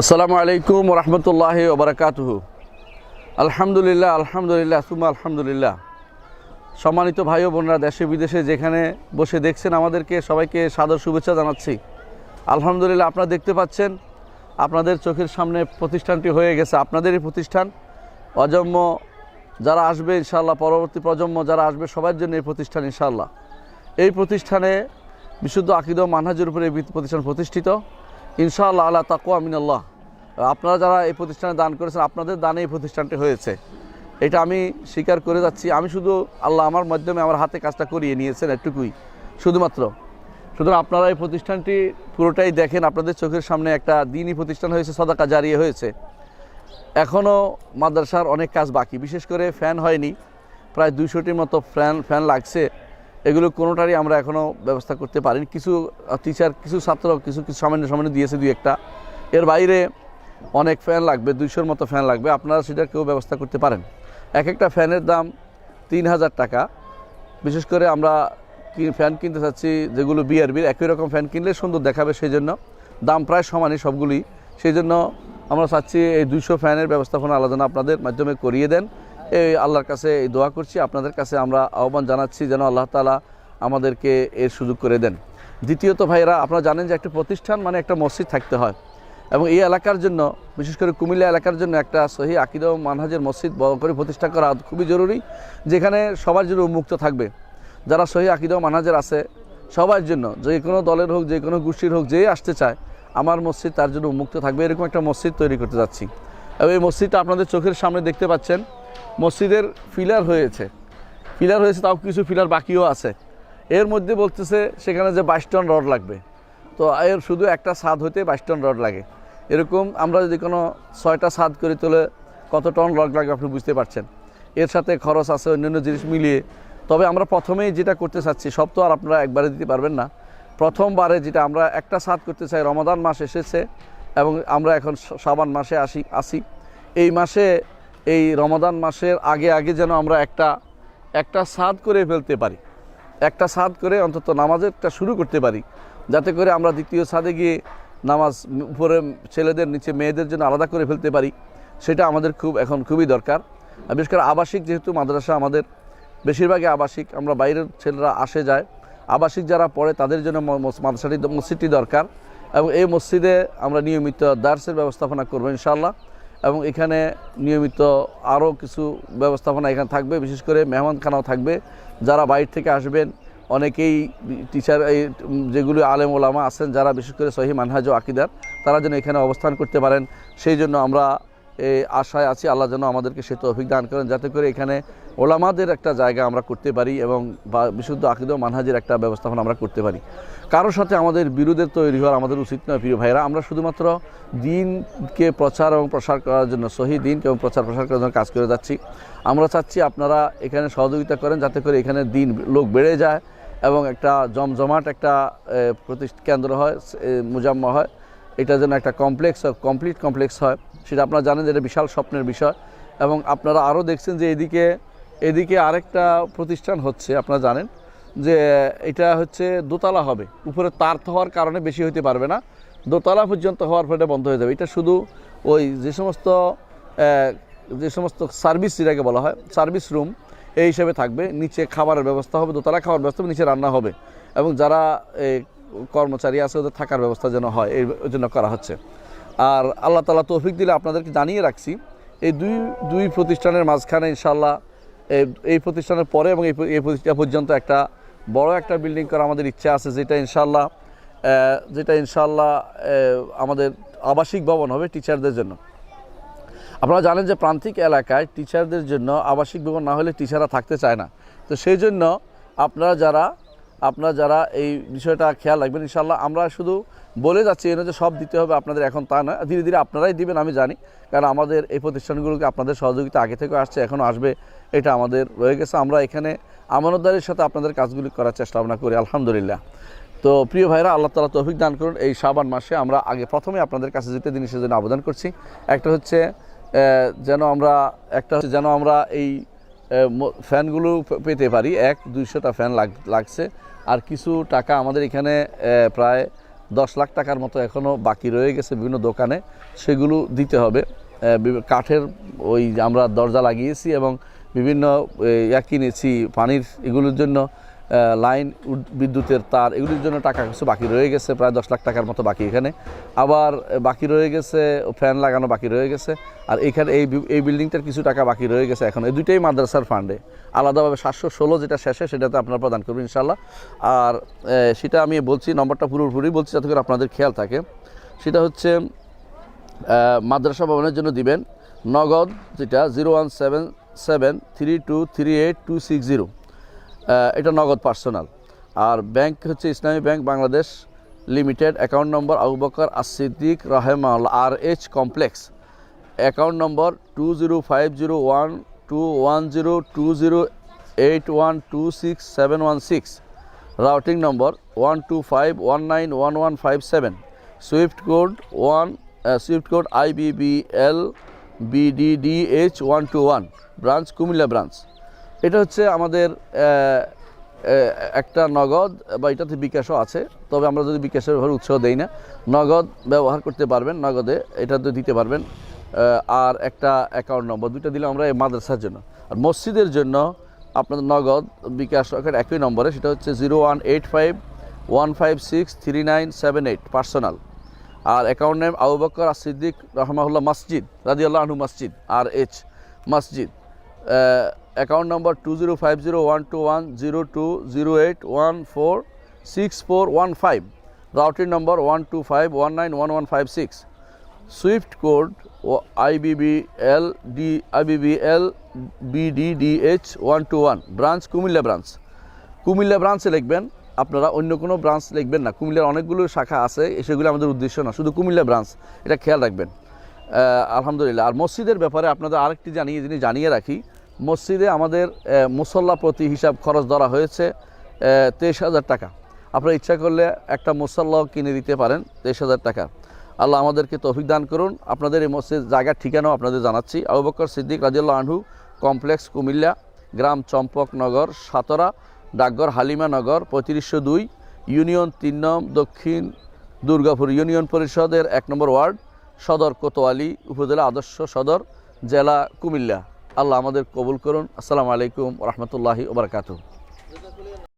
আসসালামু আলাইকুম রহমতুল্লাহ ওবরাকাতুহু আলহামদুলিল্লাহ আলহামদুলিল্লাহ সুমা আলহামদুলিল্লাহ। সম্মানিত ভাই ও বোনরা, দেশে বিদেশে যেখানে বসে দেখছেন আমাদেরকে, সবাইকে সাদর শুভেচ্ছা জানাচ্ছি। আলহামদুলিল্লাহ, আপনারা দেখতে পাচ্ছেন, আপনাদের চোখের সামনে প্রতিষ্ঠানটি হয়ে গেছে, আপনাদেরই প্রতিষ্ঠান। অজন্ম যারা আসবে ইনশাল্লাহ পরবর্তী প্রজন্ম যারা আসবে, সবার জন্য এই প্রতিষ্ঠান ইনশাল্লাহ এই প্রতিষ্ঠানে বিশুদ্ধ আকিদ মানহাজের উপরে এই প্রতিষ্ঠান প্রতিষ্ঠিত। ইনশাআল্লাহ আল্লাহ তাকুয়া মিনাল্লাহ। আপনারা যারা এই প্রতিষ্ঠানে দান করেছেন, আপনাদের দানে এই প্রতিষ্ঠানটি হয়েছে। এটা আমি স্বীকার করে যাচ্ছি। আমি শুধু আল্লাহ আমার মাধ্যমে আমার হাতে কাজটা করিয়ে নিয়েছেন এটুকুই। শুধুমাত্র। সুতরাং আপনারা এই প্রতিষ্ঠানটি পুরোটাই দেখেন। আপনাদের চোখের সামনে একটা দিনই প্রতিষ্ঠান হয়েছে, সদাকা জারিয়ে হয়েছে। এখনও মাদ্রাসার অনেক কাজ বাকি। বিশেষ করে ফ্যান হয়নি। প্রায় দুইশোটির মতো ফ্যান ফ্যান লাগছে। এগুলো কোনোটারই আমরা এখনও ব্যবস্থা করতে পারিনি। কিছু টিচার কিছু ছাত্র, কিছু কিছু সামান্য সামান্য দিয়েছে দুই একটা। এর বাইরে অনেক ফ্যান লাগবে, দুইশোর মতো ফ্যান লাগবে, আপনারা সেটা কেউ ব্যবস্থা করতে পারেন। এক একটা ফ্যানের দাম তিন হাজার টাকা। বিশেষ করে আমরা ফ্যান কিনতে চাচ্ছি যেগুলো বিআরবির একই রকম ফ্যান কিনলে সুন্দর দেখাবে সেই জন্য দাম প্রায় সমানই সবগুলি সেই জন্য আমরা চাচ্ছি এই দুইশো ফ্যানের ব্যবস্থাপনা আলোচনা আপনাদের মাধ্যমে করিয়ে দেন। এই আল্লাহর কাছে এই দোয়া করছি, আপনাদের কাছে আমরা আহ্বান জানাচ্ছি যেন আল্লাহ তালা আমাদেরকে এর সুযোগ করে দেন। দ্বিতীয়ত ভাইরা আপনারা জানেন যে একটা প্রতিষ্ঠান মানে একটা মসজিদ থাকতে হয়। এবং এই এলাকার জন্য, বিশেষ করে কুমিল্লা এলাকার জন্য একটা সহি আকিদ মানহাজের মসজিদ বড় করে প্রতিষ্ঠা করা খুবই জরুরি, যেখানে সবার জন্য উন্মুক্ত থাকবে। যারা সহি আকিদ মানহাজের আছে, সবার জন্য, যে কোনো দলের হোক, যে কোনো গোষ্ঠীর হোক যেই আসতে চায়, আমার মসজিদ তার জন্য উন্মুক্ত থাকবে। এরকম একটা মসজিদ তৈরি করতে যাচ্ছি। এবং এই মসজিদটা আপনাদের চোখের সামনে দেখতে পাচ্ছেন, মসজিদের ফিলার হয়েছে। ফিলার হয়েছে, তাও কিছু ফিলার বাকিও আছে। এর মধ্যে বলতেছে, সেখানে যে বাইশ টন রড লাগবে। তো এর শুধু একটা ছাদ হইতে বাইশ টন রড লাগে। এরকম আমরা যদি কোনো ছয়টা ছাদ করে তোলে, কত টন রড লাগবে আপনি বুঝতে পারছেন। এর সাথে খরচ আছে অন্যান্য জিনিস মিলিয়ে। তবে আমরা প্রথমেই যেটা করতে চাচ্ছি, সব তো আর আপনারা একবারে দিতে পারবেন না। প্রথমবারে যেটা আমরা একটা ছাদ করতে চাই, রমাদান মাস এসেছে এবং আমরা এখন সাবান মাসে আসি আসি। এই মাসে, এই রমাদান মাসের আগে আগে যেন আমরা একটা একটা ছাদ করে ফেলতে পারি। একটা ছাদ করে অন্তত নামাজেরটা শুরু করতে পারি। যাতে করে আমরা দ্বিতীয় ছাদে গিয়ে নামাজ উপরে ছেলেদের নিচে মেয়েদের জন্য আলাদা করে ফেলতে পারি, সেটা আমাদের খুব এখন খুবই দরকার। বিশেষ করে আবাসিক যেহেতু মাদ্রাসা আমাদের, বেশিরভাগই আবাসিক, আমরা বাইরের ছেলেরা আসে যায়। আবাসিক যারা পড়ে তাদের জন্য মাদ্রাসাটি মসজিদটি দরকার এবং এই মসজিদে আমরা নিয়মিত দার্সের ব্যবস্থাপনা করব ইনশাল্লাহ এবং এখানে নিয়মিত আরও কিছু ব্যবস্থাপনা এখানে থাকবে। বিশেষ করে মেহমানখানাও থাকবে। যারা বাইরে থেকে আসবেন অনেকেই টিচার এই যেগুলো আলেম ওলামা আছেন, যারা বিশেষ করে সহি মানহাজ আকিদার, তারা যেন এখানে অবস্থান করতে পারেন। সেই জন্য আমরা এই আশায় আছি আল্লাহ যেন আমাদেরকে সে তৌফিক দান করেন, যাতে করে এখানে ওলামাদের একটা জায়গা আমরা করতে পারি এবং বিশুদ্ধ আকিদ মানহাজের একটা ব্যবস্থাপনা আমরা করতে পারি। কারোর সাথে আমাদের বিরোধের তৈরি হওয়ার আমাদের উচিত নয়, প্রিয় ভাইরা আমরা শুধুমাত্র দিনকে প্রচার এবং প্রসার করার জন্য, সহি দিনকে এবং প্রচার প্রসার করার জন্য কাজ করে যাচ্ছি। আমরা চাচ্ছি আপনারা এখানে সহযোগিতা করেন, যাতে করে এখানে দিন, লোক বেড়ে যায়। এবং একটা জমজমাট একটা প্রতিষ্ঠা কেন্দ্র হয় মুজাম্মা হয়। এটা যেন একটা কমপ্লেক্স হয়, কমপ্লিট কমপ্লেক্স হয়। সেটা আপনারা জানেন যে এটা বিশাল স্বপ্নের বিষয়। এবং আপনারা আরও দেখছেন যে এদিকে এদিকে আরেকটা প্রতিষ্ঠান হচ্ছে, আপনারা জানেন যে এটা হচ্ছে দোতলা হবে। উপরে তার হওয়ার কারণে বেশি হতে পারবে না। দোতলা পর্যন্ত হওয়ার ফলে বন্ধ হয়ে যাবে। এটা শুধু ওই যে সমস্ত যে সমস্ত সার্ভিস, যেটাকে বলা হয়, সার্ভিস রুম এই হিসেবে থাকবে। নিচে খাবারের ব্যবস্থা হবে দোতলা খাওয়ার ব্যবস্থা হবে, নিচে রান্না হবে। এবং যারা কর্মচারী আছে, ওদের থাকার ব্যবস্থা যেন হয় এই জন্য করা হচ্ছে। আর আল্লাহ তালা তৌফিক দিলে আপনাদেরকে জানিয়ে রাখছি, এই দুই দুই প্রতিষ্ঠানের মাঝখানে ইনশাল্লাহ এই- প্রতিষ্ঠানের পরে এবং এই প্রতিষ্ঠা পর্যন্ত একটা বড় একটা বিল্ডিং করা আমাদের ইচ্ছা আছে, যেটা ইনশাল্লাহ যেটা ইনশাল্লাহ আমাদের আবাসিক ভবন হবে টিচারদের জন্য। আপনারা জানেন যে প্রান্তিক এলাকায় টিচারদের জন্য আবাসিক ভবন না হলে টিচাররা থাকতে চায় না। তো সেই জন্য আপনারা যারা আপনারা যারা এই বিষয়টা খেয়াল রাখবেন ইনশাল্লাহ আমরা শুধু বলে যাচ্ছি এনে যে সব দিতে হবে আপনাদের এখন তা না ধীরে ধীরে আপনারাই দিবেন, আমি জানি। কারণ আমাদের এই প্রতিষ্ঠানগুলোকে আপনাদের সহযোগিতা আগে থেকে আসছে, এখনও আসবে, এটা আমাদের রয়ে গেছে। আমরা এখানে আমানতদারির সাথে আপনাদের কাজগুলি করার চেষ্টা ভাবনা করি, আলহামদুলিল্লাহ। তো প্রিয় ভাইরা, আল্লাহ তালা তৌফিক দান করুন। এই সাবান মাসে আমরা আগে প্রথমে আপনাদের কাছে যেতে জিনিসের জন্য আবেদন করছি। একটা হচ্ছে যেন আমরা একটা যেন আমরা এই ফ্যানগুলো পেতে পারি। এক, দুইশোটা ফ্যান লাগ, লাগছে। আর কিছু টাকা আমাদের এখানে প্রায় দশ লাখ টাকার মতো এখনও বাকি রয়ে গেছে বিভিন্ন দোকানে। সেগুলো দিতে হবে। কাঠের ওই আমরা দরজা লাগিয়েছি এবং বিভিন্ন ইয়া কিনেছি, পানির এগুলোর জন্য লাইন বিদ্যুতের তার, এগুলির জন্য টাকা কিছু বাকি রয়ে গেছে, প্রায় দশ লাখ টাকার মতো বাকি এখানে। আবার বাকি রয়ে গেছে, ফ্যান লাগানো বাকি রয়ে গেছে, আর এখানে এই এই বিল্ডিংটার কিছু টাকা বাকি রয়ে গেছে এখন। এই দুইটাই মাদ্রাসার ফান্ডে আলাদাভাবে সাতশো ষোলো যেটা শেষে, সেটাতে আপনারা প্রদান করবেন ইনশাল্লাহ আর সেটা আমি বলছি, নম্বরটা পুরোপুরি বলছি যাতে করে আপনাদের খেয়াল থাকে। সেটা হচ্ছে মাদ্রাসা ভবনের জন্য দিবেন নগদ যেটা zero one seven seven three two three eight two six zero. এটা নগদ পার্সোনাল। আর ব্যাংক হচ্ছে Islami bank Bangladesh limited. Account number Abu Bakar Assiddique রহেমাল R H complex. Account number two zero five zero one two one zero two zero eight one two six seven one six. Routing number one two five one nine one one five seven. SWIFT code one SWIFT code I B B L BDD H one two one. Branch Comilla branch. এটা হচ্ছে আমাদের একটা নগদ, বা এটাতে বিকাশও আছে, তবে আমরা যদি বিকাশের ব্যবহার উৎসাহ দেই না, নগদ ব্যবহার করতে পারবেন, নগদে এটাতে দিতে পারবেন আর একটা অ্যাকাউন্ট নম্বর দুইটা দিলে আমরা এই মাদ্রাসার জন্য। আর মসজিদের জন্য আপনাদের নগদ বিকাশ একই নম্বরে, সেটা হচ্ছে zero one eight five one five six three nine seven eight, personal. আর অ্যাকাউন্ট নেম আবু বকর সিদ্দিক রহমাহুল্লাহ মসজিদ রাজিউল্লাহ আনহু মসজিদ, আর এইচ মসজিদ। Account number two zero five zero one two one zero two zero eight one four six four one five routing number one two five one nine one one five six SWIFT code IBBL D IBBL BDDH one two one branch Comilla branch Comilla ব্রাঞ্চে লিখবেন, আপনারা অন্য কোনো branch লিখবেন না। কুমিল্লার অনেকগুলো শাখা আছে, সেগুলো আমাদের উদ্দেশ্য না, শুধু কুমিল্লা ব্রাঞ্চ এটা খেয়াল রাখবেন। আলহামদুলিল্লাহ। আর মসজিদের ব্যাপারে আপনাদের আরেকটি জানিয়ে যিনি জানিয়ে রাখি মসজিদে আমাদের মুসল্লা প্রতি হিসাব খরচ ধরা হয়েছে তেইশ হাজার টাকা। আপনারা ইচ্ছা করলে একটা মুসল্লাও কিনে দিতে পারেন, তেইশ হাজার টাকা। আল্লাহ আমাদেরকে তৌফিক দান করুন। আপনাদের এই মসজিদ জায়গার ঠিকানাও আপনাদের জানাচ্ছি। আবু বকর সিদ্দিক রাজিউল্লাহ আনহু, কমপ্লেক্স কুমিল্লা, গ্রাম চম্পকনগর সাতরা, ডাকঘর হালিমানগর পঁয়ত্রিশশো দুই, ইউনিয়ন তিন নম দক্ষিণ দুর্গাপুর ইউনিয়ন পরিষদের এক নম্বর ওয়ার্ড, সদর কোতোয়ালি, উপজেলা আদর্শ সদর, জেলা কুমিল্লা। আল্লাহ আমাদের কবুল করুন। আসসালামু আলাইকুম রহমতুল্লাহি ওবরাকাতুহ